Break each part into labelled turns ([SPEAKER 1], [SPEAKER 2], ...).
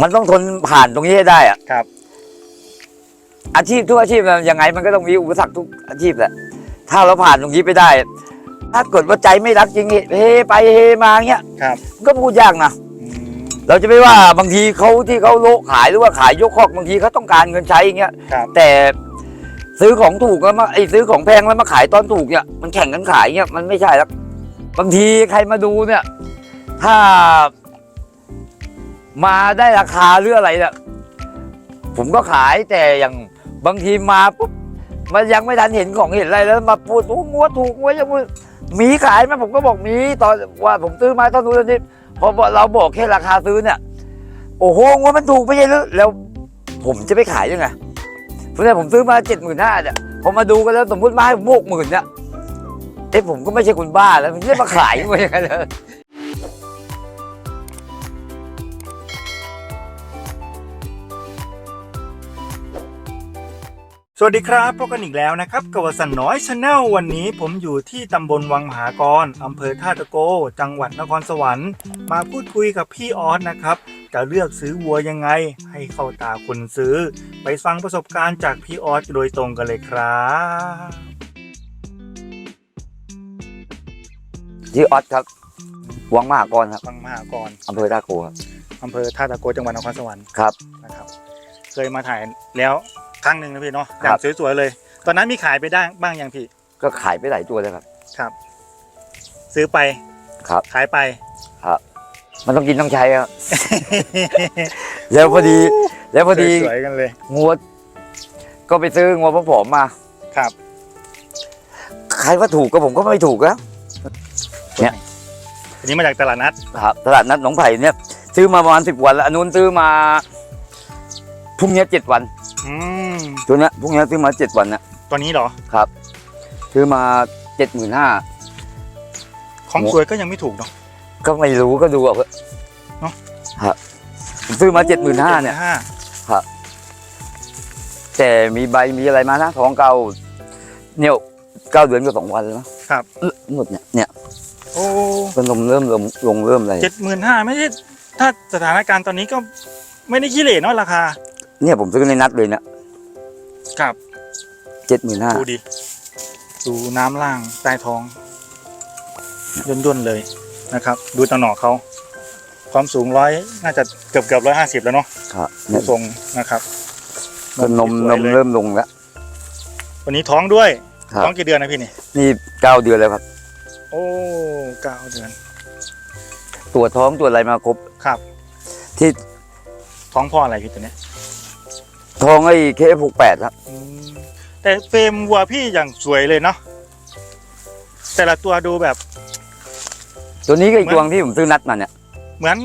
[SPEAKER 1] มันต้องทนผ่านตรงนี้ให้ได้อะ
[SPEAKER 2] ครับ
[SPEAKER 1] อาชีพทุกอาชีพมันยังไงมันก็ต้องมีอุปสรรคทุกอาชีพแหละถ้าเราผ่านตรงนี้ไปได้ ถ้าเกิดว่าใจไม่รักจริงเฮไปเฮมาเงี้ย
[SPEAKER 2] ครับ
[SPEAKER 1] มันก็พูดยากนะ
[SPEAKER 2] อืม
[SPEAKER 1] เราจะไม่ว่าบางทีเขาที่เขาโลขายหรือว่าขายยกคอกบางทีเขาต้องการเงินใช้อย่างเงี้ย
[SPEAKER 2] ครับ
[SPEAKER 1] แต่ซื้อของถูกแล้วมาไอ้ซื้อของแพงแล้วมาขายตอนถูกเนี่ยมันแข่งกันขายเนี่ยมันไม่ใช่แล้วบางทีใครมาดูเนี่ย ถ้า มาได้ราคาหรืออะไรเนี่ยผมก็ขายแต่อย่างบางทีมาปุ๊บมันยังไม่ทันเห็นของเห็นอะไรแล้วมาพูดโอ้งัวถูกงัวยังมีขายไหมผมก็บอกมีตอนว่าผมซื้อมาตอนนู้นตอนนี้พอเราบอกแค่ราคาซื้อเนี่ย โอ้โหงัวมันถูกไม่ใช่หรือแล้ว ผมจะไปขายยังไงเพราะฉะนั้นผมซื้อมาเจ็ดหมื่นห้าเนี่ยพอมาดูกันแล้วสมมติมาให้ผมหกหมื่นเนี่ยเอ๊ะผมก็ไม่ใช่คนบ้าแล้วผมจะได้มาขายมาอย่างนั้นเลย
[SPEAKER 2] สวัสดีครับพบกันอีกแล้วนะครับกับวสันต์น้อยชาแนลวันนี้ผมอยู่ที่ตำบลวังมหากรอำเภอท่าตะโก จังหวัดนครสวรรค์ มาพูดคุยกับพี่ออสนะครับ จะเลือกซื้อวัวยังไง ให้เข้าตาคนซื้อ ไปฟังประสบการณ์จากพี่ออสโดยตรงกันเลยครับ
[SPEAKER 1] ที่ออสครับวังมหากรครับ
[SPEAKER 2] วังมหากร
[SPEAKER 1] อำเภอท่าโกครับ
[SPEAKER 2] อำเภอท่าตะโกจังหวัดนครสวรรค์
[SPEAKER 1] ครับ
[SPEAKER 2] นะครับ เคยมาถ่ายแล้ว ครั้งหนึ่งนะพี่เนาะอ
[SPEAKER 1] ครั
[SPEAKER 2] ย่าง
[SPEAKER 1] บ
[SPEAKER 2] สวยๆเลย ตอนนั้นมีขายไปได้บ้างยังพี่
[SPEAKER 1] ก็ขายไปหลายตัวเลยครับ
[SPEAKER 2] ครับ ซื้อไป
[SPEAKER 1] ครับ
[SPEAKER 2] ขายไป
[SPEAKER 1] มันต้องกินต้องใช้ครับ แล้วพอดี แล้วพอดี
[SPEAKER 2] สวยๆกันเลย
[SPEAKER 1] งัวก็ไปซื้องัวผอมๆมา
[SPEAKER 2] ครับ
[SPEAKER 1] ใครว่าถูกก็ผมก็ไม่ถูกแล้วเนี่ย
[SPEAKER 2] อันนี้มาจากตลาดนัด
[SPEAKER 1] ครับตลาดนัดหนองไผ่เนี่ย ซื้อมาประมาณสิบวันแล้วอันนู้นซื้อมาพรุ่งนี้เจ็ดวัน
[SPEAKER 2] อืม
[SPEAKER 1] ตัวเนี้ยพรุ่งนี้ซื้อมาเจ็ดวันนะ
[SPEAKER 2] ตัวนี้เหรอ
[SPEAKER 1] ซื้อมาเจ็ดหมื่นห้า
[SPEAKER 2] ของ
[SPEAKER 1] โอ้
[SPEAKER 2] สวยก็ยังไม่ถูกเนาะ
[SPEAKER 1] ก็ไม่รู้ก็ดูเอาเถอะ
[SPEAKER 2] เนอะ
[SPEAKER 1] ครับผมซื้อมาเจ็ดหมื่นห้าเนี่ยแต่มีใบมีอะไรมานะท้องเก่าเนี่ยเก้าเดือนก็สองวันแล้วนะครับ เอ้อหมดเนี่ยเนี่ย
[SPEAKER 2] โอ้
[SPEAKER 1] ก็ลมเริ่มลงลงเริ่มอะไร
[SPEAKER 2] เจ็ดหมื่นห้าไม่ใช่ ถ้าสถานการณ์ตอนนี้ก็ไม่ได้ขี้เหร่เนาะราคา
[SPEAKER 1] เนี่ยผมซื้อในนัดเลยเนี่ย
[SPEAKER 2] ครับ
[SPEAKER 1] เจ็ดหมื่นห้า
[SPEAKER 2] ดูดิดูน้ำล่างใต้ท้อง ย่นๆเลยนะครับ ดูตะหนอกเขาความสูงร้อยน่าจะเกือบเกือบร้อยห้าสิบแล้วเนาะ
[SPEAKER 1] ครับ
[SPEAKER 2] ดู
[SPEAKER 1] เนี่ย
[SPEAKER 2] ทรงนะครับ
[SPEAKER 1] ก็นม
[SPEAKER 2] ส
[SPEAKER 1] น
[SPEAKER 2] วย
[SPEAKER 1] ม
[SPEAKER 2] เลย
[SPEAKER 1] เริ่มลงแล้ว
[SPEAKER 2] วันนี้ท้องด้วย
[SPEAKER 1] ครับ
[SPEAKER 2] ท้องกี่เดือนนะพี่นี่
[SPEAKER 1] นี่เก้าเดือนแล้วครับ
[SPEAKER 2] โอ้เก้าเดือน
[SPEAKER 1] ตรวจท้องตรวจอะไรมาครบ
[SPEAKER 2] ครับ
[SPEAKER 1] ที่
[SPEAKER 2] ท้องพ่ออะไรพี่ตัวเนี้ย
[SPEAKER 1] ท้องไอ้เคฟหกแปดครับ
[SPEAKER 2] อืมแต่เฟรมวัวพี่อย่างสวยเลยเนาะแต่ละตัวดูแบบ
[SPEAKER 1] ตัวนี้ก็อีก
[SPEAKER 2] เหมื
[SPEAKER 1] ตั
[SPEAKER 2] อน
[SPEAKER 1] วที่ผมซื้อนัดมาเนี่ย
[SPEAKER 2] เหมือน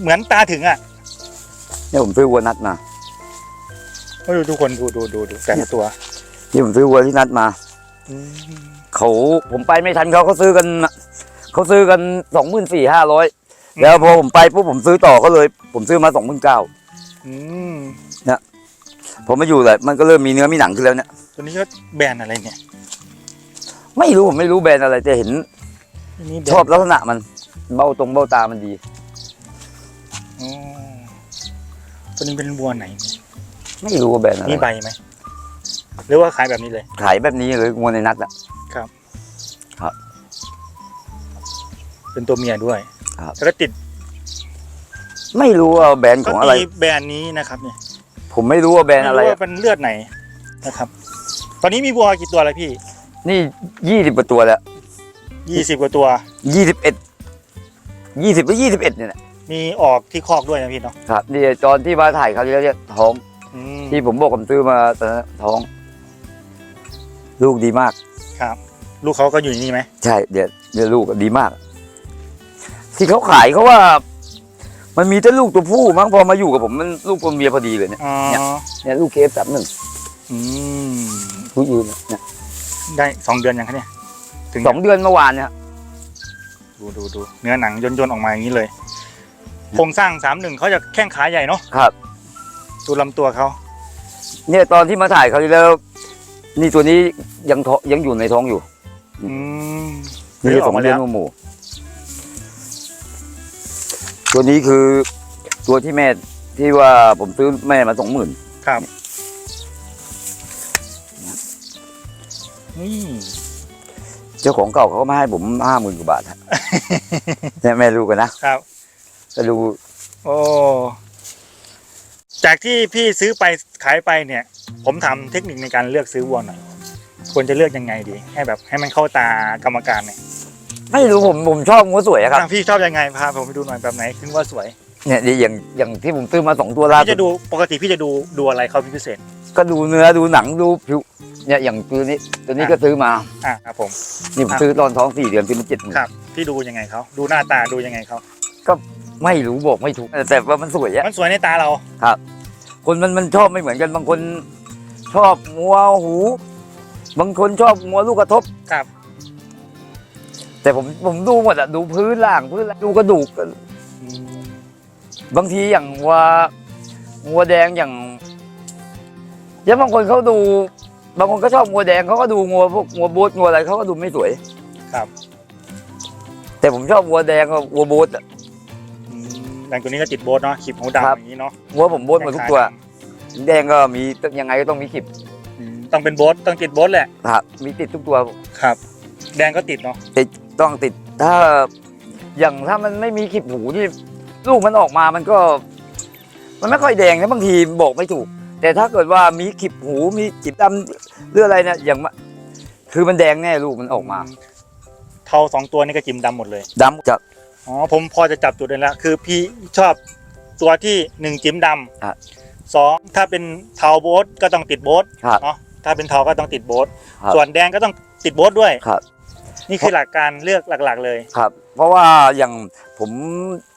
[SPEAKER 2] เหมือนตาถึงอะ
[SPEAKER 1] เนี่ยผมซื้อวัวนัดมา
[SPEAKER 2] ก็ดูทุกคนดูดูดูดูแต่ละตัว
[SPEAKER 1] ที่ผมซื้อวัวที่นัดมา
[SPEAKER 2] อืม
[SPEAKER 1] เขาผมไปไม่ทันเขาเขาซื้อกันเขาซื้อกันสองหมื่นสี่ห้าร้อยแล้วพอผมไปปุ๊บผมซื้อต่อเขาเลย ผมซื้อมาสองหมื่นเก้า
[SPEAKER 2] อืม
[SPEAKER 1] ผมมาอยู่เลยมันก็เริ่มมีเนื้อมีหนังขึ้นแล้วเนี่ย
[SPEAKER 2] ตัวนี้ก็แบรนด์อะไรเนี่ย
[SPEAKER 1] ไม่รู้ผมไม่รู้แบรนด์อะไรแต่เห็น
[SPEAKER 2] อันนี้แบรนด์
[SPEAKER 1] ชอบลักษณะมันเบ้าตรงเบ้าตามันดี
[SPEAKER 2] อ๋อตัวนี้เป็นวัวไหนเนี่ย
[SPEAKER 1] ไม่รู้ว่าแบรนด์อะไร
[SPEAKER 2] มีใบไหมหรือว่าขายแบบนี้เลย
[SPEAKER 1] ขายแบบนี้เลยงัวในนัดอะ
[SPEAKER 2] เป็นตัวเมียด้วย
[SPEAKER 1] ครับ
[SPEAKER 2] แล้วก็ติด
[SPEAKER 1] ไม่รู้ว่าแบรนด์ข
[SPEAKER 2] ก็
[SPEAKER 1] องอะไร
[SPEAKER 2] มีแบรนด์นี้นะครับเนี่ย
[SPEAKER 1] ผมไม่รู้ว่าแบรนด์อะไร
[SPEAKER 2] ไม่รู้
[SPEAKER 1] อะ
[SPEAKER 2] ว่าเป็นเลือดไหนนะครับ ตอนนี้มีวัวกี่ตัวแล้วพี่
[SPEAKER 1] นี่ยี่สิบกว่าตัวแล้ว
[SPEAKER 2] ยี่สิบกว่าตัว
[SPEAKER 1] ยี่สิบเอ็ดยี่สิบหรือยี่สิบเอ็ดเนี่ยแหละ
[SPEAKER 2] มีออกที่คอกด้วยนะพี่เนาะ
[SPEAKER 1] ครับนี่ตอนที่มาถ่ายเขาวที่แล้วเนี่ยท้อง
[SPEAKER 2] อืม
[SPEAKER 1] ที่ผมบอกผมซื้อมาตอนนั้นท้อง ลูกดีมาก
[SPEAKER 2] ครับ ลูกเขาก็อยู่นี่ไหม
[SPEAKER 1] ใช่เดี๋ยวเดี๋ยวลูกอะดีมาก ที่เขาขายเขาว่า มันมีแต่ลูกตัวผู้มั้งพอมาอยู่กับผมมันลูกตัวเมียพอดีเลยเนี่ย
[SPEAKER 2] อ๋อ
[SPEAKER 1] เนี่ยลูกเคฟสามหนึ่ง
[SPEAKER 2] อืม
[SPEAKER 1] ผู้ยืนเนี่ย
[SPEAKER 2] ได้สองเดือนยังคะเนี่ยถึง
[SPEAKER 1] สองเดือนเมื่อวานเนี่ย
[SPEAKER 2] ดูดูดูเนื้อหนังย่นๆออกมาอย่างนี้เลยโครงสร้างสามหนึ่งเขาจะแข้งขาใหญ่เนาะ
[SPEAKER 1] ครับ
[SPEAKER 2] ดูลำตัวเขา
[SPEAKER 1] เนี่ยตอนที่มาถ่ายเขาวที่แล้ว นี่ตัวนี้ยังท้องยังอยู่ในท้องอยู่
[SPEAKER 2] อืม
[SPEAKER 1] นี่
[SPEAKER 2] หรืออ
[SPEAKER 1] ส
[SPEAKER 2] อ
[SPEAKER 1] อกง
[SPEAKER 2] มา
[SPEAKER 1] เดือน
[SPEAKER 2] แล้ว
[SPEAKER 1] หมู่ ตัวนี้คือตัวที่แม่ที่ว่าผมซื้อแม่มาสองหมื่น
[SPEAKER 2] ครับ นี่
[SPEAKER 1] เจ้าของเก่าเขาก็มาให้ผมห้าหมื่นกว่าบาทฮะ เนี่ยแม่รู้กันนะครับ ก็ดู
[SPEAKER 2] โอ้จากที่พี่ซื้อไปขายไปเนี่ย ผมทำเทคนิคในการเลือกซื้อวัวหน่อยควรจะเลือกยังไงดี ให้แบบให้มันเข้าตากรรมการเนี่ย
[SPEAKER 1] ไม่รู้ผมผมชอบงัวสวยอะครับ
[SPEAKER 2] อะพี่ชอบยังไงพาผมไปดูหน่อยแบบไหนถึงว่าสวย
[SPEAKER 1] เนี่ยดีอย่างอย่างที่ผมซื้อมาสองตัวล่า
[SPEAKER 2] พี่
[SPEAKER 1] สุ
[SPEAKER 2] จะ
[SPEAKER 1] ด
[SPEAKER 2] ดูปกติพี่จะดูดูอะไรเขาเป็นพิเศษ
[SPEAKER 1] ก็ดูเนื้อดูหนังดูผิวเนี่ยอย่างตัวนี้ตัวนี้ก็ซื้อมา
[SPEAKER 2] อะครับผม
[SPEAKER 1] นี่ผมซื้อตอนท้องสี่เดือนซื้อมาเจ็ดหมื่น
[SPEAKER 2] ครับ พี่ดูยังไงเขาดูหน้าตาดูยังไงเขา
[SPEAKER 1] ไม่รู้บอกไม่ถูกแต่ว่ามันสวยอะ
[SPEAKER 2] มันสวยในตาเรา
[SPEAKER 1] คนมันมันชอบไม่เหมือนกันบางคน ชอบงัวหู บางคนชอบงัวลูกกระทบ
[SPEAKER 2] ครับ
[SPEAKER 1] แต่ผมผมดูหมดอะดูพื้นล่างพื้นล่างดูกระดูก บางทีอย่างวัวงัวแดงอย่างแล้วบางคนเขาดู บางคนก็ชอบงัวแดงเขาก็ดูงัวพวกงัวโบทงัวอะไรเขาก็ดูไม่สวย
[SPEAKER 2] ครับ
[SPEAKER 1] แต่ผมชอบงัวแดงกับงัวโบทอะ
[SPEAKER 2] อืมแดงตัวนี้ก็ติดโบสเนาะขีบหู
[SPEAKER 1] ครับ
[SPEAKER 2] ดำอย่างนี้เนาะ
[SPEAKER 1] งัวผมโบทหมดทุกตัว แดงก็มียังไงก็ต้องมีขีด
[SPEAKER 2] อืมต้องเป็นโบสต้องติดโบสแหละ
[SPEAKER 1] ครับมีติดทุกตัว
[SPEAKER 2] ครับ แดงก็ติดเนาะ
[SPEAKER 1] ต้ องติดถ้าอย่างถ้ามันไม่มีขีดหูที่ลูกมันออกมามันก็ มันไม่ค่อยแดงนะบางทีบอกไม่ถูก แต่ถ้าเกิดว่ามีขีดหูมีขีดดำหรืออะไรเนี่ยอย่างมะคือมันแดงแน่ลูกมันออกมา
[SPEAKER 2] เทาสองตัวนี่ก็จิ้มดำหมดเลย
[SPEAKER 1] ดำจะ
[SPEAKER 2] อ๋อผมพอจะจับจุดได้แล้วคือพี่ชอบตัวที่หนึ่งจิ้มด
[SPEAKER 1] ครับำ
[SPEAKER 2] สองถ้าเป็นเทาโบสก็ต้องติดโบส
[SPEAKER 1] ครับ
[SPEAKER 2] เนาะถ้าเป็นเทาก็ต้องติดโบส
[SPEAKER 1] ครับ
[SPEAKER 2] ส่วนแดงก็ต้องติดโบสด้วย
[SPEAKER 1] ครับ
[SPEAKER 2] นี่คือหลักการเลือกหลักๆเลย
[SPEAKER 1] ครับ เพราะว่าอย่างผม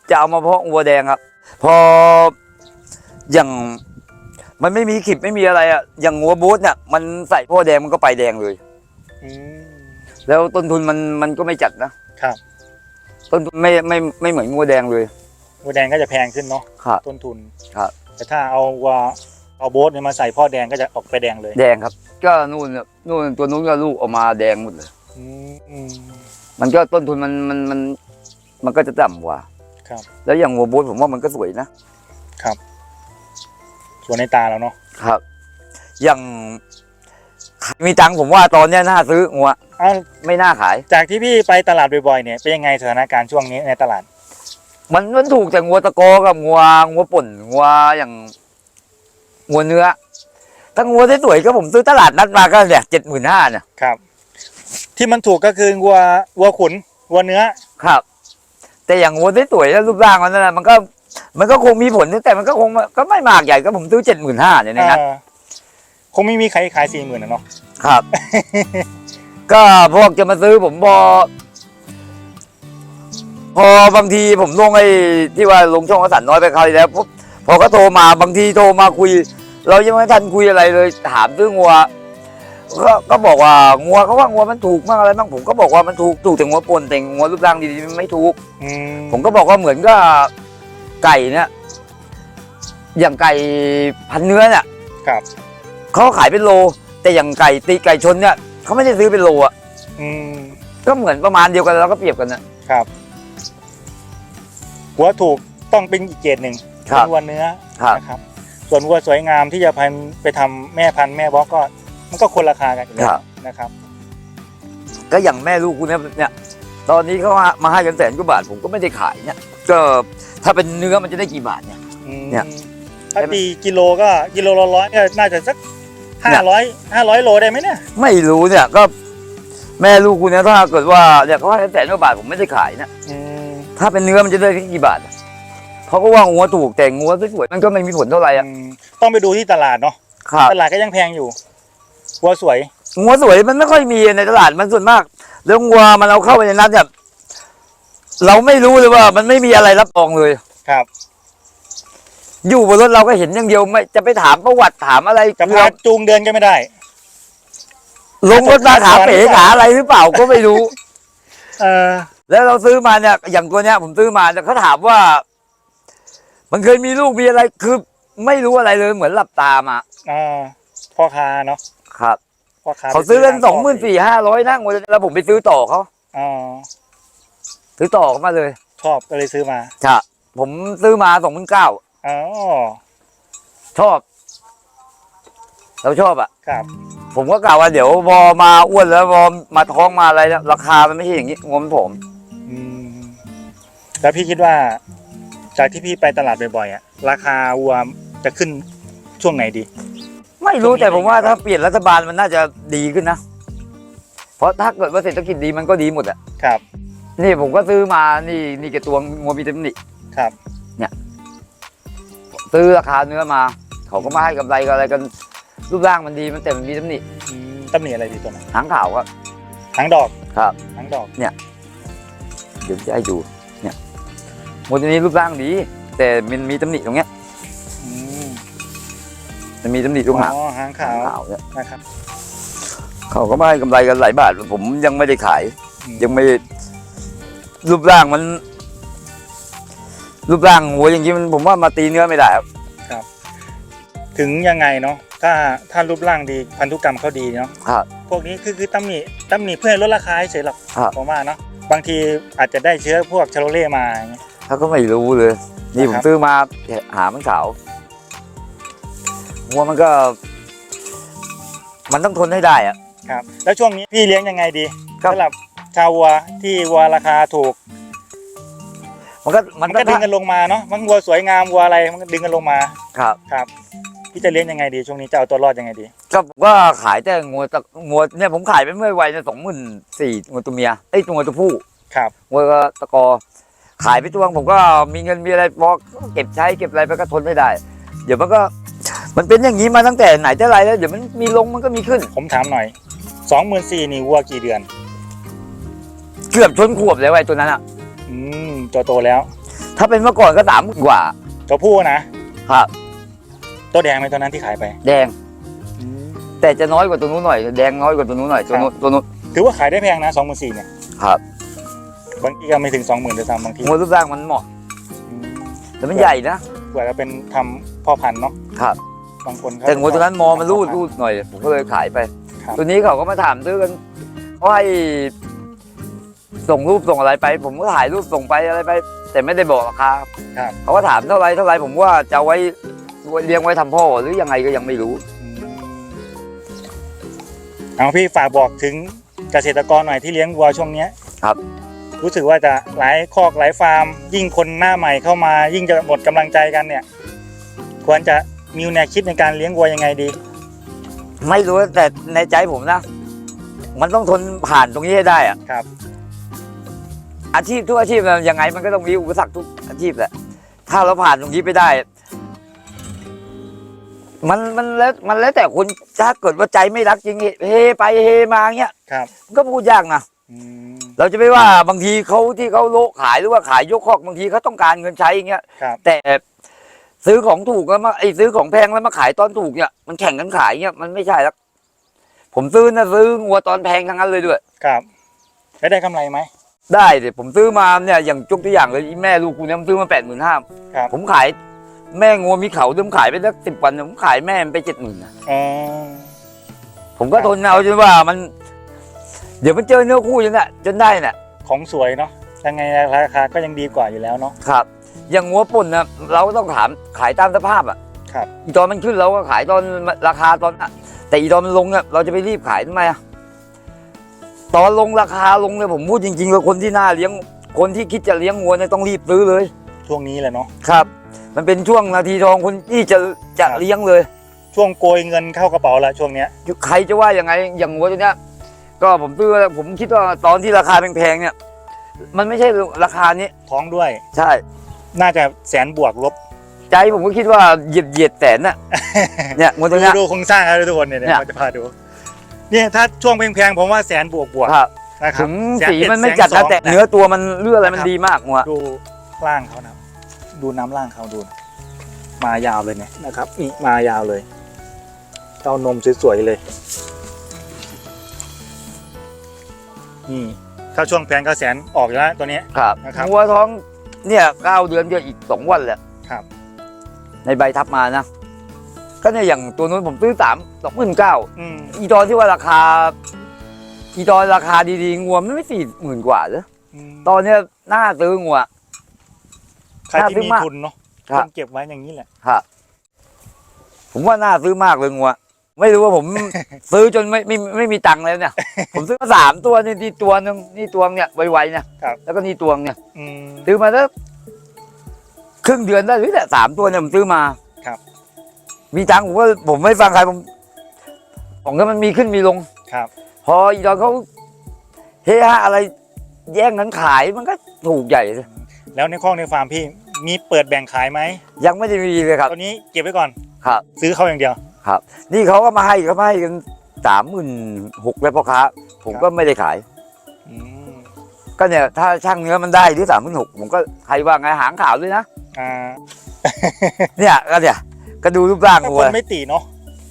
[SPEAKER 1] จะเอามาเพาะวัวแดงครับ พออย่างมันไม่มีขีดไม่มีอะไรอะอย่างงัวบูทเนี่ยมันใส่พ่อแดงมันก็ไปแดงเลย
[SPEAKER 2] อืม
[SPEAKER 1] แล้วต้นทุนมันมันก็ไม่จัดนะครับ ต้นทุนไม่ไม่ไม่เหมือนงัวแดงเลย
[SPEAKER 2] วัวแดงก็จะแพงขึ้นเนาะ
[SPEAKER 1] ครับ
[SPEAKER 2] ต้นทุน
[SPEAKER 1] ครับ
[SPEAKER 2] แต่ถ้าเอาวัวเอาโบสเนี่ยมาใส่พ่อแดงก็จะออกไปแดงเลย
[SPEAKER 1] แดงครับ ก็นู่นน่ะนู่นตัวนู้นก็ลูกออกมาแดงหมดเลย
[SPEAKER 2] อื มอืม
[SPEAKER 1] มันก็ต้นทุนมันมันมัน มันก็จะต่ำกว่า
[SPEAKER 2] ครับ
[SPEAKER 1] แล้วอย่างงัวบูทผมว่ามันก็สวยนะ
[SPEAKER 2] ส่วนในตาเราเนาะ
[SPEAKER 1] ครับ อย่างใครมีตังค์ผมว่าตอนเนี้ยน่าซื้องัว
[SPEAKER 2] อ้าว
[SPEAKER 1] ไม่น่าขาย
[SPEAKER 2] จากที่พี่ไปตลาดบ่อยๆเนี่ยเป็นยังไงสถานการณ์ช่วงนี้ในตลาด
[SPEAKER 1] มันมันถูกแต่งัวตะโกกับงัวงัวป่นงัวอย่างงัวเนื้อถ้างัวสวยๆก็ผมซื้อตลาดนัดมาก็เนี่ยเจ็ดหมื่นห้าเนี่ย
[SPEAKER 2] ครับ ที่มันถูกก็คือวัววัวขุนวัวเนื้อ
[SPEAKER 1] ครับ แต่อย่างงัวสวยๆแล้วรูปร่างมันนั่นนะมันก็ มันก็คงมีผลแต่มันก็คงก็ไม่มากใหญ่ก็ผมซื้อเจ็ดหมื่นห้าเนี่ยในนั้น
[SPEAKER 2] เออคงไม่มีใครขายสี่หมื่นนะเนาะ
[SPEAKER 1] ครับ ก็พวกจะมาซื้อผมพอ พอบางทีผมลงไอ้ที่ว่าลงช่องกระสันน้อยไปคราวที่แล้วพบพอก็โทรมาบางทีโทรมาคุย เรายังไม่ทันคุยอะไรเลยถามซื้องัว ก็ก็บอกว่างัวเขาว่างัวมันถูกมากอะไรบ้างผมก็บอกว่ามันถูกถูกแต่งัวปนแต่งัวรูปร่างดีๆมันไม่ถูก
[SPEAKER 2] อืม
[SPEAKER 1] ผมก็บอกว่าเหมือนกับไก่เนี่ยอย่างไก่พันเนื้อเนี่ย
[SPEAKER 2] ครับ
[SPEAKER 1] เขาขายเป็นโล แต่อย่างไก่ตีไก่ชนเนี่ยเขาไม่ได้ซื้อเป็นโลอะ
[SPEAKER 2] อืม
[SPEAKER 1] ก็เหมือนประมาณเดียวกันแล้วก็เปรียบกันนะ ครับ
[SPEAKER 2] หัวถูกต้องเป็นอีกเกรดหนึ่ง
[SPEAKER 1] ครับ
[SPEAKER 2] เป็นวัวเนื้อ
[SPEAKER 1] ครับ
[SPEAKER 2] นะครับ ส่วนวัวสวยงามที่จะพันไปทำแม่พันธุ์แม่บล็อกก็ มันก็คนราคากันอยู่แล้วนะครับ
[SPEAKER 1] ก็อย่างแม่ลูกคุณเนี่ยเนี่ย ตอนนี้เขามาให้กันแสนกว่าบาทผมก็ไม่ได้ขายเนี่ย ก็ถ้าเป็นเนื้อมันจะได้กี่บาทเนี่ย
[SPEAKER 2] อืม
[SPEAKER 1] เนี่ย
[SPEAKER 2] ถ้าตีกิโลก็กิโลละร้อยก็น่าจะสัก
[SPEAKER 1] เนี่
[SPEAKER 2] ห้าย ร้อยห้าร้อยโลได้ไหมเนี่ย
[SPEAKER 1] ไม่รู้เนี่ยก็ แม่ลูกคุณเนี่ยถ้าเกิดว่าเนี่ยเขาให้กันแสนกว่าบาทผมไม่ได้ขายนะ
[SPEAKER 2] อืม
[SPEAKER 1] ถ้าเป็นเนื้อมันจะได้กี่บาทอะเขาก็ว่างัวถูกแต่งัวสวยๆมันก็ไม่มีผลเท่าไหร่อะ
[SPEAKER 2] อืมต้องไปดูที่ตลาดเนาะ
[SPEAKER 1] ครับ
[SPEAKER 2] ตลาดก็ยังแพงอยู่ วัวสวย
[SPEAKER 1] งัวสวยมันไม่ค่อยมีในตลาดมันส่วนมากแล้วงัวมันเอาเข้าไปในนั้นเนี่ยเราไม่รู้เลยว่ามันไม่มีอะไรรับรองเลย
[SPEAKER 2] ครับ
[SPEAKER 1] อยู่บนรถเราก็เห็นอย่างเดียวไม่จะไปถามประวัติถามอะไร
[SPEAKER 2] จะ
[SPEAKER 1] คือ
[SPEAKER 2] พา
[SPEAKER 1] เรา
[SPEAKER 2] จูงเดินก็ไม่ได้
[SPEAKER 1] ลงรถมาถามเป๋หาอะไรหรือเปล่าก็ไม่รู้
[SPEAKER 2] เออ
[SPEAKER 1] แล้วเราซื้อมาเนี่ยอย่างตัวเนี้ย ผมซื้อมาเนี่ยเขาถามว่า มันเคยมีลูกมีอะไรคือไม่รู้อะไรเลยเหมือนหลับตามา
[SPEAKER 2] อ่าพ่อค้าเนาะ
[SPEAKER 1] ครับ
[SPEAKER 2] พ่อค้า
[SPEAKER 1] เขาซื้อกัน
[SPEAKER 2] ไป
[SPEAKER 1] สองหมื่นสี่ห้าร้อยนั่งหมดเลยแล้วผมไปซื้อต่อเขา
[SPEAKER 2] อ๋อ
[SPEAKER 1] ซื้อต่อเขามาเลย
[SPEAKER 2] ชอบก็เลยซื้อมา
[SPEAKER 1] ครับผมซื้อมาสองหมื่นเก้า
[SPEAKER 2] อ๋อ
[SPEAKER 1] ชอบ เราชอบอะ
[SPEAKER 2] ครับ
[SPEAKER 1] ผมก็กล่าวว่าเดี๋ยวพอมาอ้วนแล้วพอมาท้องมาอะไรเนี่ยราคามันไม่ใช่อย่างนี้งวมันผม
[SPEAKER 2] อืมแล้วพี่คิดว่า จากที่พี่ไปตลาดบ่อยๆอะ ราคาวัวจะขึ้นช่วงไหนดี
[SPEAKER 1] ไม่รู้แต่ผมว่าถ้าเปลี่ยนรัฐบาลมันน่าจะดีขึ้นนะ เพราะถ้าเกิดว่าเศรษฐกิจดีมันก็ดีหมดอะ
[SPEAKER 2] ครับ
[SPEAKER 1] นี่ผมก็ซื้อมานี่นี่กระตัวงัวมีตำหนิ
[SPEAKER 2] ครับ
[SPEAKER 1] ซื้อราคาเนื้อมา เขาก็มาให้กำไรกันอะไรกันรูปร่างมันดีมันแต่มันมีตำหนิ
[SPEAKER 2] อืมตำหนิอะไรดีตัวนั้น
[SPEAKER 1] หางขาวครับ
[SPEAKER 2] หางดอก
[SPEAKER 1] ครับ
[SPEAKER 2] หางดอก
[SPEAKER 1] เดี๋ยวจะให้ดูเนี่ยงัวตัวนี้รูปร่างดี แต่มันมีตำหนิตรงเนี้ย
[SPEAKER 2] อืม
[SPEAKER 1] มันมีตำหนิตรงหาง
[SPEAKER 2] อ๋อหางขาว
[SPEAKER 1] หางขาวเนี่ย
[SPEAKER 2] นะครับ
[SPEAKER 1] เขาก็มาให้กำไรกันหลายบาท ผมยังไม่ได้ขาย
[SPEAKER 2] อืม
[SPEAKER 1] ยังไม่รูปร่างมัน รูปร่างหัวอย่างนี้มันผมว่ามาตีเนื้อไม่ได้ครับ
[SPEAKER 2] ถึงยังไงเนาะถ้าถ้ารูปร่างดีพันธุกรรมเขาดีเนาะ
[SPEAKER 1] ครับ
[SPEAKER 2] พวกนี้คือคือตำหนิตำหนิเพื่อให้ลดราคาเฉยๆหรอก
[SPEAKER 1] ครับ
[SPEAKER 2] ผมว่าเนาะบางทีอาจจะได้เชื้อพวกชาโลเล่มาอย่างเงี้ย
[SPEAKER 1] เขาก็ไม่รู้เลย นี่ผม
[SPEAKER 2] นะครับ
[SPEAKER 1] ซื้อมาหามันขาว หัวมันก็ มันต้องทนให้ได้อะ
[SPEAKER 2] ครับ แล้วช่วงนี้พี่เลี้ยงยังไงดี
[SPEAKER 1] ครับ
[SPEAKER 2] สำหรับชาววัวที่วัวราคาถูก
[SPEAKER 1] มันก็มั
[SPEAKER 2] มันนก็
[SPEAKER 1] ก็
[SPEAKER 2] ดึงกันลงมาเนาะมันวัวสวยงามวัวอะไรมันก็ดึงกันลงมา
[SPEAKER 1] ครับ
[SPEAKER 2] ครับพี่จะเลี้ยงยังไงดี ช่วงนี้จะเอาตัวรอดยังไงดี
[SPEAKER 1] ก็ผมก็ขายแต่งัวตะงัวเนี่ยผมขายไปเมื่อวัยเนี่ยสองหมื่นสี่งัวตัวเมียไอ้ยตัวตัวผู้
[SPEAKER 2] ครับ
[SPEAKER 1] งัวตะกอ ขายไปตัวผมก็มีเงินมีอะไรพอเก็บใช้เก็บอะไรไปก็ทนไม่ได้ เดี๋ยวมันก็ มันเป็นอย่างนี้มาตั้งแต่ไหนแต่ไรแล้วเดี๋ยวมันมีลงมันก็มีขึ้น
[SPEAKER 2] ผมถามหน่อยสองหมื่นสี่นี่วัวกี่เดือน
[SPEAKER 1] เกือบชนขวบเลยไอ้ตัวนั้นอะ
[SPEAKER 2] อืมตัวโตแล้ว
[SPEAKER 1] ถ้าเป็นเมื่อก่อนก็สามหมื่นกว่า
[SPEAKER 2] ตัวผู้นะครับ ตัวแดงไหมตัวนั้นที่ขายไป
[SPEAKER 1] แดง แต่จะน้อยกว่าตัวนู้นหน่อย แดงน้อยกว่าตัวนู้นหน่อยตัวนู้นตัวนู้น
[SPEAKER 2] ถือว่าขายได้แพงนะสองหมื่นสี่เนี่ย
[SPEAKER 1] ครับ
[SPEAKER 2] บางทีก็ไม่ถึงสองหมื่นด้วยซ้ำบางที
[SPEAKER 1] งัวรูปร่างมันเหมาะ
[SPEAKER 2] อืม
[SPEAKER 1] แต่มันใหญ่นะ
[SPEAKER 2] เผื่อจะเป็นทำพ่อพันธุ์เนาะ
[SPEAKER 1] ครับ
[SPEAKER 2] บางคนเขา
[SPEAKER 1] แต่งัวตัวนั้นมอมันรูดรูดหน่อย ผมก็เลยขายไป
[SPEAKER 2] ครับ
[SPEAKER 1] ตัวนี้เขาก็มาถามซื้อกันเขาให้ส่งรูปส่งอะไรไป ผมก็ถ่ายรูปส่งไปอะไรไป แต่ไม่ได้บอกราคา
[SPEAKER 2] ครับ
[SPEAKER 1] เขาก็ถามเท่าไรเท่าไรผมว่าจะเอาไว้เลี้ยงไว้ทำพ่อหรือยังไงก็ยังไม่รู้
[SPEAKER 2] อืมเอาพี่ฝากบอกถึงเกษตรกรหน่อยที่เลี้ยงวัวช่วงเนี้ย
[SPEAKER 1] ครับ
[SPEAKER 2] รู้สึกว่าจะหลายคอกหลายฟาร์ม ยิ่งคนหน้าใหม่เข้ามา ยิ่งจะหมดกำลังใจกันเนี่ย ควรจะ มีแนวคิดในการเลี้ยงวัวยังไงดี
[SPEAKER 1] ไม่รู้แต่ในใจผมนะ มันต้องทนผ่านตรงนี้ให้ได้อะ
[SPEAKER 2] ครับ
[SPEAKER 1] อาชีพทุกอาชีพมันยังไง มันก็ต้องมีอุปสรรคทุกอาชีพแหละถ้าเราผ่านตรงนี้ไปได้ มันมันแล้วมันแล้วแต่คนถ้าเกิดว่าใจไม่รักจริงเฮไปเฮมาเงี้ย
[SPEAKER 2] ครับ
[SPEAKER 1] มันก็พูดยากนะ
[SPEAKER 2] อืม
[SPEAKER 1] เราจะไม่ว่าบางทีเขาที่เขาโลขายหรือว่าขายยกคอกบางทีเขาต้องการเงินใช้อย่างเงี้ย
[SPEAKER 2] ครับ
[SPEAKER 1] แต่ ซื้อของถูกแล้วมาไอ้ซื้อของแพงแล้วมาขายตอนถูกเนี่ยมันแข่งกันขายเงี้ยมันไม่ใช่แล้วผมซื้อนะซื้องัวตอนแพงทั้งนั้นเลยด้วย
[SPEAKER 2] ครับแล้วได้กำไรไหม
[SPEAKER 1] ได้เดี๋ยวผมซื้อมาเนี่ยอย่างยกตัวอย่างเลยอีแม่ลูกกูเนี่ยมันซื้อมาแปดหมื่นห้า
[SPEAKER 2] ครับ
[SPEAKER 1] ผมขายแม่งัวมีเขาเดิมขายไปสักสิบวันเนี่ยผมขายแม่มันไปเจ็ดหมื่น
[SPEAKER 2] อ๋อ
[SPEAKER 1] ผมก็ทนเอาจนว่ามัน เดี๋ยวมันเจอเนื้อคู่จนน่ะจนได้น่ะ
[SPEAKER 2] ของสวยเนาะยังไงราคาก็ยังดีกว่าอยู่แล้วเนาะ
[SPEAKER 1] ครับ อย่างงัวป่นนะเราก็ต้องถามขายตามสภาพอะ
[SPEAKER 2] ครับ
[SPEAKER 1] อีตอนมันขึ้นเราก็ขายตอนราคาตอนน่ะแต่อีตอนมันลงเนี่ยเราจะไปรีบขายทำไมอะตอนลงราคาลงเนี่ยผมพูดจริงๆเลยคนที่น่าเลี้ยงคนที่คิดจะเลี้ยงงัวเนี่ยต้องรีบซื้อเลย
[SPEAKER 2] ช่วงนี้แหละเนาะ
[SPEAKER 1] ครับ มันเป็นช่วงนาทีทองคนที่จะจะ
[SPEAKER 2] ครับ
[SPEAKER 1] เลี้ยงเลย
[SPEAKER 2] ช่วงโกยเงินเข้ากระเป๋าละช่วงเนี้ย
[SPEAKER 1] ใครจะว่ายังไงอย่างงัวตัวเนี้ยก็ผมซื้อผมคิดว่าตอนที่ราคาแพงๆเนี่ย มันไม่ใช่ราคานี้
[SPEAKER 2] ท้องด้วย
[SPEAKER 1] ใช่
[SPEAKER 2] น่าจะแสนบวกลบ
[SPEAKER 1] ใจผมก็คิดว่าเหยียดเหยียดแสนน่ะ เนี่ยงัวตัว
[SPEAKER 2] ดู
[SPEAKER 1] เนี้ย
[SPEAKER 2] ดูโครงสร้างครับทุกคนเนี่ย
[SPEAKER 1] เนี่
[SPEAKER 2] เนี่ยย เราจะพาดู เนี่ยถ้าช่วงแพงๆผมว่าแสนบวกบวก
[SPEAKER 1] ครับ
[SPEAKER 2] นะครั
[SPEAKER 1] ถึ
[SPEAKER 2] บ
[SPEAKER 1] ง
[SPEAKER 2] แส
[SPEAKER 1] สี
[SPEAKER 2] เอ็
[SPEAKER 1] มันไม่
[SPEAKER 2] แส
[SPEAKER 1] จัด
[SPEAKER 2] ส
[SPEAKER 1] นะ
[SPEAKER 2] ง
[SPEAKER 1] แต่เนื้อตัวมันเลือดอะไรมัน
[SPEAKER 2] นะครับ
[SPEAKER 1] ดีมากงัว
[SPEAKER 2] ดูล่างเขานะครับ ดูน้ำล่างเขาดูนะมายาวเลยเนี่ยนะครับนี่มายาวเลยเต้านมสวยๆเลยนี่ถ้าช่วงแพงก็แสนออกอยู่แล้วตัวเนี้ย
[SPEAKER 1] ครับ
[SPEAKER 2] นะครับ
[SPEAKER 1] งัวท้อง เนี่ยเก้าเดือนก็อีกสองวันแหละ
[SPEAKER 2] ครับ
[SPEAKER 1] ในใบทับมานะก็เนี่ยอย่างตัวนู้นผมซื้อสามสองหมื่นเก้า
[SPEAKER 2] อืม
[SPEAKER 1] อีตอนที่ว่าราคา อีตอนราคาดีๆงัวมันไม่สี่หมื่นกว่าเหรอ
[SPEAKER 2] อืม
[SPEAKER 1] ตอนเนี้ยน่าซื้องัว
[SPEAKER 2] ใครที่
[SPEAKER 1] น่าซื้อ
[SPEAKER 2] มี
[SPEAKER 1] มาก
[SPEAKER 2] ทุนเนาะ
[SPEAKER 1] ครับ
[SPEAKER 2] นเก็บไว้อย่างนี้แหละ
[SPEAKER 1] ครับผมว่าน่าซื้อมากเลยงัว ไม่รู้ว่าผมซื้อจนไม่ไม่ไม่มีตังค์แล้วเนี่ย ผมซื้อมาสามตัวนี่นี่ตัวหนึงนี่ตัวเนี่ยไวๆเนี่ยแล้วก็นี่ตัวเนี่ย
[SPEAKER 2] อืม
[SPEAKER 1] ซื้อมาแล้วครึ่งเดือนได้หรือแหละสามตัวเนี่ยผมซื้อมา
[SPEAKER 2] ครับ
[SPEAKER 1] มีตังค์ผมก็ผมไม่ฟังใครผมของก็มันมีขึ้นมีลง
[SPEAKER 2] ครับ
[SPEAKER 1] พออีตอนเขาเฮฮาอะไร แย่งกันขายมันก็ถูกใหญ่เลย
[SPEAKER 2] แล้วในคอกในฟาร์มพี่มีเปิดแบ่งขายไหม
[SPEAKER 1] ยังไม่ได้มีเลยครับ
[SPEAKER 2] ตัวนี้เก็บไว้ก่อน
[SPEAKER 1] ครับ
[SPEAKER 2] ซื้อเขาอย่างเดียว
[SPEAKER 1] นี่เขาก็มาให้เขามาให้กันสามหมื่นหกแล้วพ่อค้า ผมก็ไม่ได้ขาย
[SPEAKER 2] อืม
[SPEAKER 1] ก็เนี่ยถ้าช่างเนื้อมันได้หรือสามหมื่นหกผมก็ใครว่าไงหางขาวด้วยนะ
[SPEAKER 2] อ่า
[SPEAKER 1] เนี่ยก็เนี่ยก็ดูรูปร่าง
[SPEAKER 2] ถ้า
[SPEAKER 1] วั
[SPEAKER 2] คว นไม่ตีเนาะ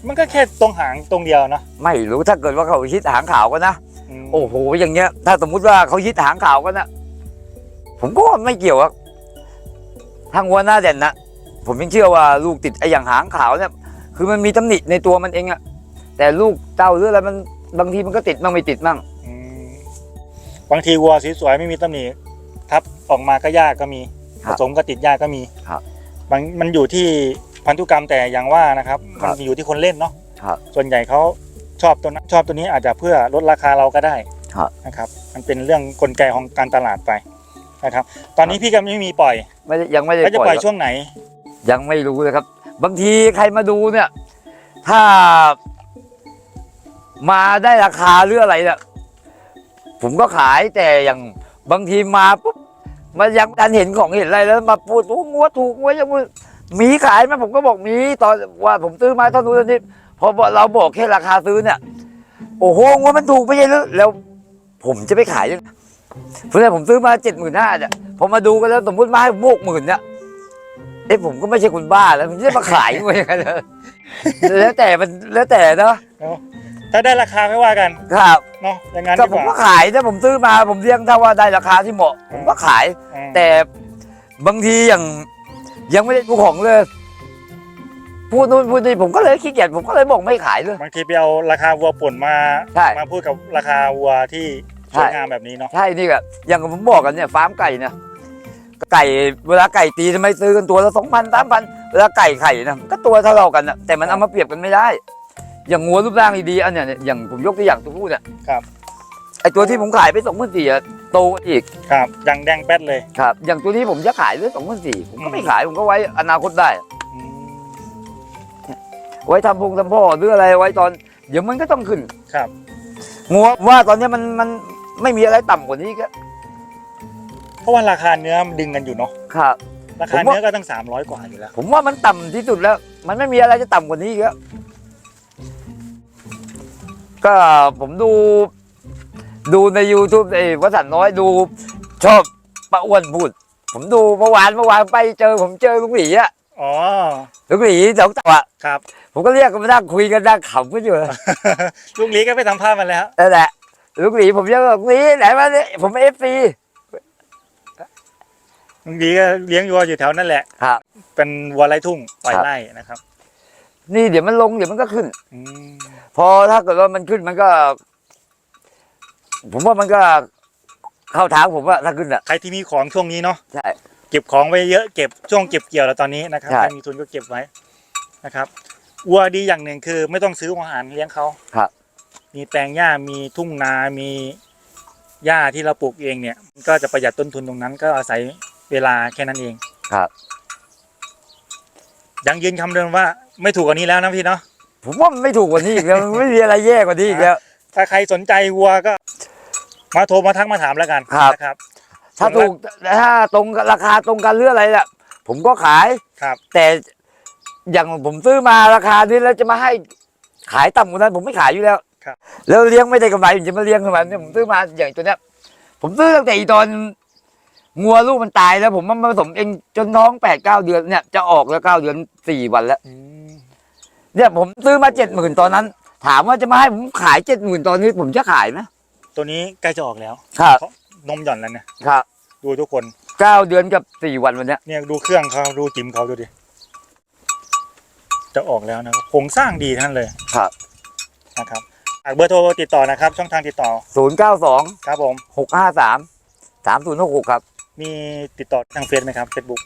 [SPEAKER 2] มันก็แค่ตรงหางตรงเดียวเนาะ
[SPEAKER 1] ไม่รู้ถ้าเกิดว่าเขาฮิตหางขาวกันนะ
[SPEAKER 2] ม
[SPEAKER 1] โอ้โห อย่างเงี้ย ถ้าสมมุติว่าเขาฮิตหางขาวกันนะผมก็ว่าไม่เกี่ยวอะทางวัวหน้าเด่นนะผมยังเชื่อว่าลูกติดไอ้อย่างหางขาวเนี่ย คือมันมีตำหนิในตัวมันเองอะแต่ลูกเต้าหรืออะไรมันบางทีมันก็ติดมั่งไม่ติดมั่ง
[SPEAKER 2] อืมบางทีวัวสวยๆไม่มีตำหนิทับออกมาก็ยากก็มี
[SPEAKER 1] ค
[SPEAKER 2] ผ
[SPEAKER 1] รับ
[SPEAKER 2] สมก็ติดยากก็มี
[SPEAKER 1] ครับ
[SPEAKER 2] บางมันอยู่ที่พันธุกรรมแต่อย่างว่านะครับ
[SPEAKER 1] ครั
[SPEAKER 2] มัน
[SPEAKER 1] บ
[SPEAKER 2] อยู่ที่คนเล่นเนาะ
[SPEAKER 1] ครับ
[SPEAKER 2] ส่วนใหญ่เขาชอบตัวนั้นชอบตัวนี้อาจจะเพื่อลดราคาเราก็ได้
[SPEAKER 1] ครับ
[SPEAKER 2] นะครับ มันเป็นเรื่องกลไกของการตลาดไปนะครับ ตอนนี้พี่ก็ไม่มีปล่อย
[SPEAKER 1] ไม่ได้ยังไม่ได้
[SPEAKER 2] แล้วจะ
[SPEAKER 1] ป
[SPEAKER 2] ป
[SPEAKER 1] ล่
[SPEAKER 2] ล่
[SPEAKER 1] อ
[SPEAKER 2] อยย
[SPEAKER 1] ครับ
[SPEAKER 2] ช่วงไหน
[SPEAKER 1] ยังไม่รู้เลยครับ บางทีใครมาดูเนี่ย ถ้ามาได้ราคาหรืออะไรเนี่ยผมก็ขายแต่อย่างบางทีมาปุ๊บมันยังไม่ทันเห็นของเห็นอะไรแล้วมาพูดโอ้งัวถูกงัวยังมีขายไหมผมก็บอกมีตอนว่าผมซื้อมาเท่านู้นนี้พอเราบอกแค่ราคาซื้อเนี่ย โอ้โหงัวมันถูกไม่ใช่หรือแล้ว ผมจะไปขายยังไงเพราะฉะนั้นผมซื้อมาเจ็ดหมื่นห้าเนี่ยพอมาดูกันแล้วสมมติมาให้โบกหมื่นเนี่ย เอ้ผมก็ไม่ใช่คนบ้าแล้วผมจะได้มาขายงัวยังไงเลยแล้วแต่มันแล้วแต่เนาะ
[SPEAKER 2] ถ้าได้ราคาไม่ว่ากัน
[SPEAKER 1] ครับ
[SPEAKER 2] เนาะอย่างนั้น
[SPEAKER 1] ก็
[SPEAKER 2] ดี
[SPEAKER 1] ผม
[SPEAKER 2] ก
[SPEAKER 1] ก็
[SPEAKER 2] ว่า
[SPEAKER 1] ขายถ้าผมซื้อมาผมเลี้ยงถ้าว่าได้ราคาที่เหมาะ ผมก็ขาย
[SPEAKER 2] อืม
[SPEAKER 1] แต่บางทีอย่างยังไม่ได้ดูของเลยพูดนู่นพูดนี่ผมก็เลยขี้เกียจผมก็เลยบอกไม่ขายเลย
[SPEAKER 2] บางทีไปเอาราคาวัวป่นมา
[SPEAKER 1] ใช่
[SPEAKER 2] มาพูดกับราคาวัวที่สวยงามแบบนี้เนาะ
[SPEAKER 1] ใช่นี่ก็อย่างผมบอกกันเนี่ยฟาร์มไก่เนี่ย ไก่เวลาไก่ตีทำไมซื้อกันตัวละสองพันสามพันเวลาไก่ไข่นะก็ตัวเท่าเรากันนะแต่มันเอามาเปรียบกันไม่ได้ อย่างงัวรูปร่างดีๆอันเนี้ยเนี่ยอย่างผมยกตัวอย่างตัวผู้เนี่ย
[SPEAKER 2] ครับ
[SPEAKER 1] ไอตัวที่ผมขายไปสองพันสี่โตอีก
[SPEAKER 2] ครับยังแดงแป๊ดเลย
[SPEAKER 1] ครับอย่างตัวนี้ผมจะขายด้วยสองพันสี่ผมก็ไม่
[SPEAKER 2] อืม
[SPEAKER 1] ขายผมก็ไว้อนาคตได้
[SPEAKER 2] อืม
[SPEAKER 1] ไว้ทำพงทำพ่อหรืออะไรไว้ตอน เดี๋ยวมันก็ต้องขึ้น
[SPEAKER 2] ครับ
[SPEAKER 1] งัวว่าตอนนี้มันมันไม่มีอะไรต่ำกว่านี้ก็
[SPEAKER 2] เพราะว่าราคาเนื้อมันดึงกันอยู่เนาะ
[SPEAKER 1] ครับ
[SPEAKER 2] รา
[SPEAKER 1] ผ
[SPEAKER 2] คาม
[SPEAKER 1] ว่า
[SPEAKER 2] เนื้อก็ตั้งสามร้อยกว่าอยู่แล้ว
[SPEAKER 1] ผมว่ามันต่ำที่สุดแล้ว มันไม่มีอะไรจะต่ำกว่านี้อีกแล้วก็ผมดู ดูใน YouTube ไอ้วสันต์น้อยดูชอบป้าอ้วนพูด ผมดูเมื่อวานเมื่อวานไปเจอ ผมเจอลุงหลีอะ
[SPEAKER 2] อ๋อ
[SPEAKER 1] ลุงหลีสองตัวอะ
[SPEAKER 2] ครับ
[SPEAKER 1] ผมก็เรียกกันมานั่งคุยกันนั่งขำกันอยู่
[SPEAKER 2] ลุงลีก็ไปสัมภาษณ์มาแล้ว
[SPEAKER 1] นั่นแหละลุงหลีผมเรียกว่าลุงหลีไหนมาเนี่ยผมเอฟซี
[SPEAKER 2] ลุงลีก็เลี้ยงวัวอยู่แถวนั่นแหละ
[SPEAKER 1] ครับ
[SPEAKER 2] เป็นวัวไร่ทุ่งปล่อย
[SPEAKER 1] ครับ
[SPEAKER 2] ไร่นะครับ
[SPEAKER 1] นี่เดี๋ยวมันลงเดี๋ยวมันก็ขึ้น
[SPEAKER 2] อืม
[SPEAKER 1] พอถ้าเกิดว่ามันขึ้นมันก็ ผมว่ามันก็เข้าทางผมว่าถ้าขึ้นอะ
[SPEAKER 2] ใครที่มีของช่วงนี้เนาะ
[SPEAKER 1] ใช่
[SPEAKER 2] เก็บของไว้เยอะเก็บช่วงเก็บเกี่ยวแล้วตอนนี้นะครับ
[SPEAKER 1] ใช่
[SPEAKER 2] ใครมีทุนก็เก็บไว้นะครับวัวดีอย่างหนึ่งคือ ไม่ต้องซื้ออาหารเลี้ยงเขา
[SPEAKER 1] ครับ
[SPEAKER 2] มีแปลงหญ้ามีทุ่งนา มีหญ้าที่เราปลูกเองเนี่ยมันก็จะประหยัดต้นทุนตรงนั้น ก็อาศัย เวลาแค่นั้นเอง
[SPEAKER 1] ครับ
[SPEAKER 2] ยังยืนคำเดิมว่าไม่ถูกกว่านี้แล้วนะพี่เนาะ
[SPEAKER 1] ผมว่ามันไม่ถูกกว่านี้อีกแล้วมันไม่มีอะไรแย่กว่านี้อีกแล้ว
[SPEAKER 2] ถ้าใครสนใจวัวก็ มาโทรมาทักมาถามแล้วกัน
[SPEAKER 1] ครับ
[SPEAKER 2] นะครับ
[SPEAKER 1] ถ้าถูกถ้าตรงกับราคาตรงกันหรืออะไรล่ะ ผมก็ขาย
[SPEAKER 2] ครับ
[SPEAKER 1] แต่อย่างผมซื้อมาราคานี้แล้วจะมาให้ขายต่ำกว่านั้น ผมไม่ขายอยู่แล้ว
[SPEAKER 2] ครับ
[SPEAKER 1] แล้วเลี้ยงไม่ได้กำไรผมจะมาเลี้ยงทำไมเนี่ยผมซื้อมาอย่างตัวเนี้ย ผมซื้อตั้งแต่อีตอน งัวลูกมันตายแล้ว ผมมาผสมเองจนน้องแปดเก้าเดือนเนี่ยจะออกแล้วเก้าเดือนสี่วันแล้ว
[SPEAKER 2] อืม
[SPEAKER 1] เนี่ยผมซื้อมาเจ็ดหมื่นตอนนั้น ถามว่าจะมาให้ผมขายเจ็ดหมื่นตอนนี้ผมจะขายไหม
[SPEAKER 2] ตัวนี้ใกล้จะออกแล้ว
[SPEAKER 1] ครับ
[SPEAKER 2] นมหย่อนแล้วเนี่ย
[SPEAKER 1] ครับ
[SPEAKER 2] ดูทุกคน
[SPEAKER 1] เก้าเดือนกับสี่วันวันเนี้ย
[SPEAKER 2] เนี่ยดูเครื่องเขาดูจิ๋มเขาดูดิจะออกแล้วนะครับโครงสร้างดีทั้งนั้นเลย
[SPEAKER 1] ครับ
[SPEAKER 2] นะครับฝากเบอร์โทรติดต่อนะครับ ช่องทางติดต่อ
[SPEAKER 1] ศูนย์เก้าสอง
[SPEAKER 2] ครับผม
[SPEAKER 1] หกห้าสามสามศูนย์หกหกครับ
[SPEAKER 2] มีติดต่อทางเฟซไหมครับเฟซบุ๊ก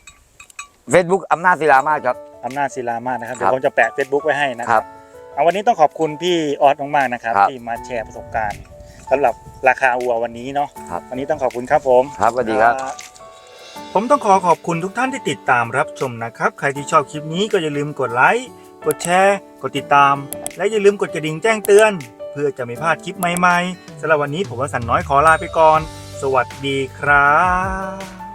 [SPEAKER 1] เฟซบุ๊กอำนาจศิลามาศครับ
[SPEAKER 2] อำนาจศิลามาศนะครับ
[SPEAKER 1] ค
[SPEAKER 2] เดี๋
[SPEAKER 1] รั
[SPEAKER 2] ยว
[SPEAKER 1] บ
[SPEAKER 2] ผมจะแปะเฟซบุ๊กไว้ให้นะ
[SPEAKER 1] ค
[SPEAKER 2] ค
[SPEAKER 1] รั
[SPEAKER 2] รับ บ เอาวันนี้ต้องขอบคุณพี่ออสมากๆนะครับ
[SPEAKER 1] ครับ
[SPEAKER 2] ที่มาแชร์ประสบการณ์สำหรับราคาวัววันนี้เนาะ
[SPEAKER 1] ครับ
[SPEAKER 2] วันนี้ต้องขอบคุณครับผม
[SPEAKER 1] ครับสวัสดีครับ
[SPEAKER 2] ผมต้องขอขอบคุณทุกท่านที่ติดตามรับชมนะครับ ใครที่ชอบคลิปนี้ก็อย่าลืมกดไลค์ กดแชร์ กดติดตาม และอย่าลืมกดกระดิ่งแจ้งเตือน เพื่อจะไม่พลาดคลิปใหม่ๆสำหรับวันนี้ผมวสันต์น้อยขอลาไปก่อน สวัสดีครับ